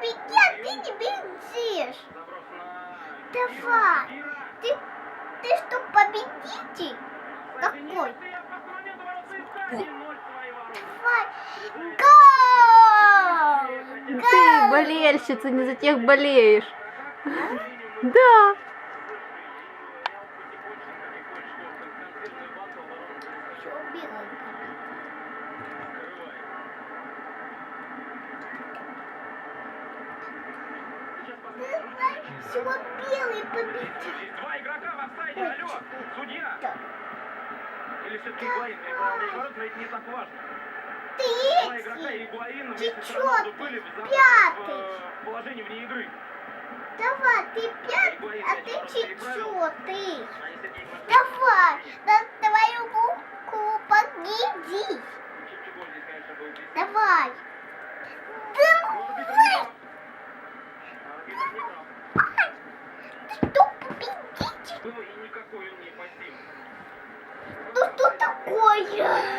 Беги, а ты не бежишь. Давай. Ты, ты что, победитель? Какой? Давай. Гол! Ты болельщица, не за тех болеешь. Да. Всё, белый. Все, белый победитель. Два игрока в офсайде, алло, судья! Да. Или все-таки Игуаин переправил в ворота, но это не так важно. Третий. в за- Пятый. в положении вне игры. Давай, ты пятый, а ты четвертый. Игроком Давай, на твою был близкий. Давай. Может быть, Давай. он не прав. А, Арбитр не прав. Ты что, победитель? Ну что такое?